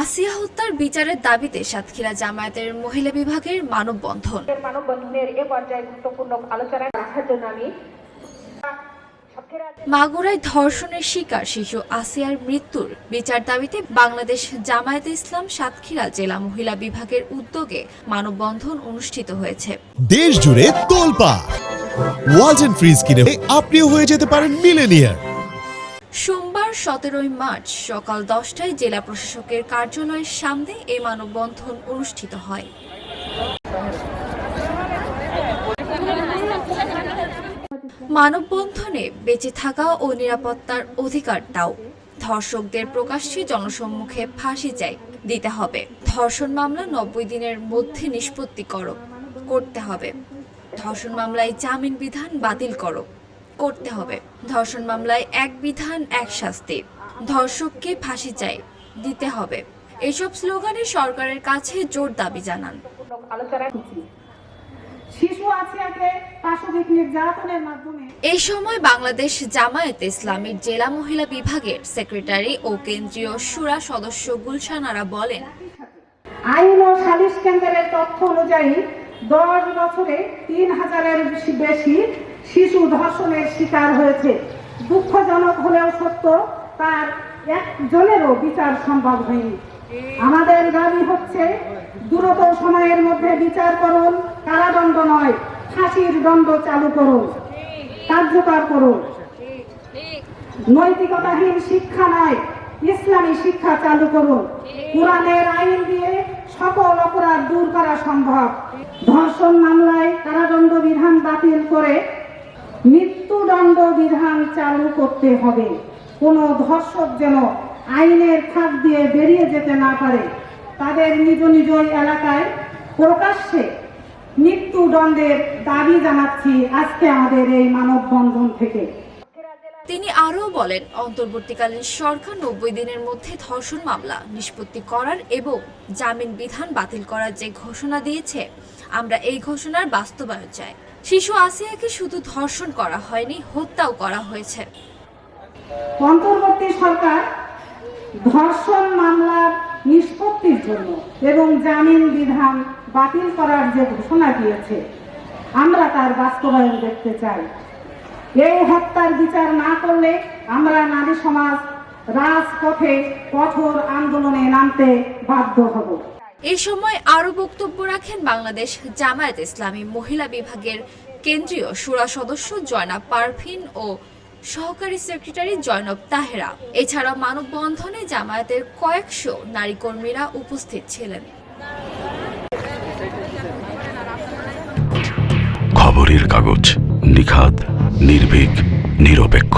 আসিয়া হত্যার বিচারের দাবিতে সাতক্ষীরা জামায়াতের মহিলা বিভাগের মানববন্ধন। মানববন্ধনের এ পর্যায়ে গুরুত্বপূর্ণ আলোচনা রাখার জন্য আমি মাগুরায় ধর্ষণের শিকার শিশু আসিয়ার মৃত্যুর বিচার দাবিতে বাংলাদেশ জামায়াতে ইসলাম সাতক্ষীরা জেলা মহিলা বিভাগের উদ্যোগে মানববন্ধন অনুষ্ঠিত হয়েছে। দেশ জুড়ে তোলপা ওয়ালটন ফ্রিজ কিনে আপনিও হয়ে যেতে পারেন মিলেনিয়ার। সোমবার সতেরোই মার্চ সকাল দশটায় জেলা প্রশাসকের কার্যালয়ের সামনে এই মানববন্ধন অনুষ্ঠিত হয়। মানববন্ধনে বেঁচে থাকা ও নিরাপত্তার অধিকারটাও ধর্ষকদের প্রকাশ্যে জনসম্মুখে ফাঁসি চাই দিতে হবে। ধর্ষণ মামলা নব্বই দিনের মধ্যে নিষ্পত্তি করো, করতে হবে। ধর্ষণ মামলায় জামিন বিধান বাতিল করো। করতে হবে। ধর্ষণ মামলায় এক বিধান এক শাস্তি। ধর্ষককে ফাঁসি চাই দিতে হবে। এসব স্লোগানে সরকারের কাছে জোর দাবি জানান। এই সময় বাংলাদেশ জামায়াত ইসলামীর জেলা মহিলা বিভাগের সেক্রেটারি ও কেন্দ্রীয় সুরা সদস্য গুলশানারা বলেন আইন ও সালিশ কেন্দ্রের তথ্য অনুযায়ী দশ বছরে তিন হাজারের বেশি শিশু ধর্ষণের শিকার হয়েছে। দুঃখজনক হলেও সত্য, তার একজনেরও বিচার সম্ভব হয়নি। আমাদের দাবি হচ্ছে, দ্রুত সময়ের মধ্যে বিচার করুন, কারাদণ্ড নয়, ফাঁসির দণ্ড চালু করুন, কার্যকর করুন। নৈতিকতাহীন শিক্ষা নয়, ইসলামী শিক্ষা চালু করুন। কোরআনের আইন দিয়ে সকল অপরাধ দূর করা সম্ভব। ধর্ষণ মামলায় কারাদণ্ড বিধান বাতিল করে মৃত্যুদণ্ড বিধান চালু করতে হবে। কোনো ধর্ষক যেন আইনের ফাঁক দিয়ে বেরিয়ে যেতে না পারে, তাদের নিজ নিজ এলাকায় প্রকাশ্যে মৃত্যুদণ্ডের দাবি জানাচ্ছি আজকে আমাদের এই মানববন্ধন থেকে। তিনি আরও বলেন, অন্তর্বর্তীকালীন সরকার নব্বই দিনের মধ্যে ধর্ষণ মামলা নিষ্পত্তি করার এবং জামিন বিধান বাতিল করার যে ঘোষণা দিয়েছে, আমরা এই ঘোষণার বাস্তবায়ন চাই। শিশু আসিয়াকে শুধু ধর্ষণ করা হয়নি, হত্যাও করা হয়েছে। অন্তর্বর্তী সরকার ধর্ষণ মামলার নিষ্পত্তির জন্য এবং জামিন বিধান বাতিল করার যে ঘোষণা দিয়েছে, আমরা তার বাস্তবায়ন দেখতে চাই। এই হত্যার বিচার না করলে আমরা নারী সমাজ রাজপথে কঠোর আন্দোলনে নামতে বাধ্য হব। এই সময় আরও বক্তব্য রাখেন বাংলাদেশ জামায়াত ইসলামী মহিলা বিভাগের কেন্দ্রীয় সুরা সদস্য জয়নাব পারভিন ও সহকারী সেক্রেটারি জয়নব তাহেরা। এছাড়া মানববন্ধনে জামায়াতের কয়েকশো নারী কর্মীরা উপস্থিত ছিলেন। খবরের কাগজ নিখাদ, নির্ভীক, নিরপেক্ষ।